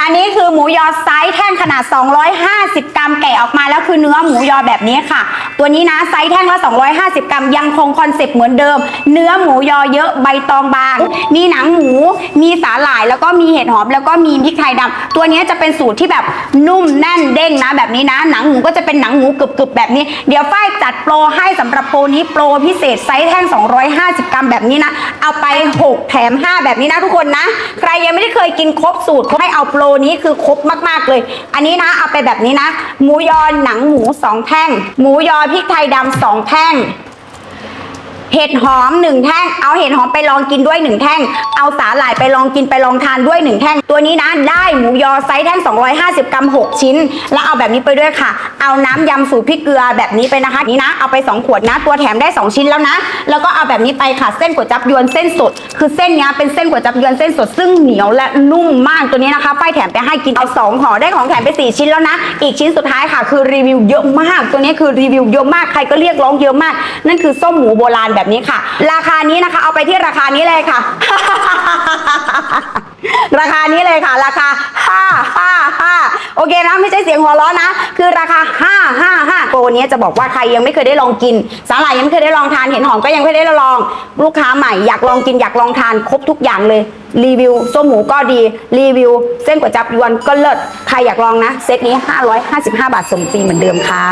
อันนี้คือหมูยอไซส์แท่งขนาด 250 กรัมแกะออกมาแล้วคือเนื้อหมูยอแบบนี้ค่ะ ตัวนี้นะไซส์แท่งละ 250 กรัม ยังคงคอนเซปต์เหมือนเดิม เนื้อหมูยอเยอะใบตองบาง มีหนังหมู มีสาหร่ายแล้วก็มีเห็ดหอม แล้วก็มีพริกไทยดำตัวนี้จะเป็นสูตรที่แบบนุ่มแน่นเด้งนะแบบนี้นะ หนังหมูก็จะเป็นหนังหมูกรึบๆแบบนี้ เดี๋ยวฝ้ายจัดโปรให้สำหรับโปรนี้โปรพิเศษไซส์แท่ง 250 กรัมแบบนี้นะ เอาไป 6 แถม 5 แบบนี้นะทุกคนนะ ใครยังไม่ได้เคยกินครบสูตรให้เอาโปรนี้คือครบมากๆเลย อันนี้นะเอาไปแบบนี้นะ หมูยอหนังหมู 2 แท่ง หมูยอริกไทยดำสองแท่ง เห็ดหอมหนึ่งแท่ง เอาเห็ดหอมไปลองกินด้วยหนึ่งแท่ง เอาสาหร่ายไปลองกินไปลองทานด้วยหนึ่งแท่ง ตัวนี้นะได้หมูยอไซส์แท่ง 250 กรัม 6 ชิ้น แล้วเอาแบบนี้ไปด้วยค่ะ เอาน้ำยำสูตรพริกเกลือแบบนี้ไปนะคะ นี่นะ เอาไป 2 ขวดนะ ตัวแถมได้ 2 ชิ้นแล้วนะ แล้วก็เอาแบบนี้ไปค่ะ เส้นก๋วยจับยวนเส้นสด คือเส้นเนี้ยเป็นเส้นก๋วยจับยวนเส้นสด ซึ่งเหนียวและนุ่มมากตัวนี้นะคะฝ้ายแถมไปให้กิน เอาสองห่อได้ของแถมไปสี่ชิ้นแล้วนะ อีกชิ้นสุดท้ายค่ะ คือรีวิวเยอะมาก ตัวนี้คือรีวิวเยอะมาก ใครก็เรียกร้องเยอะมาก นั่นคือส้มหมูโบราณแบบนี้ค่ะ ราคานี้นะคะ เอาไปที่ราคานี้เลยค่ะ ราคานี้เลยค่ะ ราคา5 5 5โอเคนะไม่ใช่เสียงหัวเราะนะ คือราคา5 5 5โปรนี้จะบอกว่าใครยังไม่เคยได้ลองกิน สาหร่ายยังไม่เคยได้ลองทานเห็นหอมก็ยังไม่ได้ลอง ลูกค้าใหม่อยากลองกินอยากลองทานครบทุกอย่างเลยรีวิวส้มหมูก็ดี รีวิว เส้นก๋วยจับยวนก็เลิศใครอยากลองนะ เซตนี้ 555 บาทส่งฟรีเหมือนเดิมค่ะ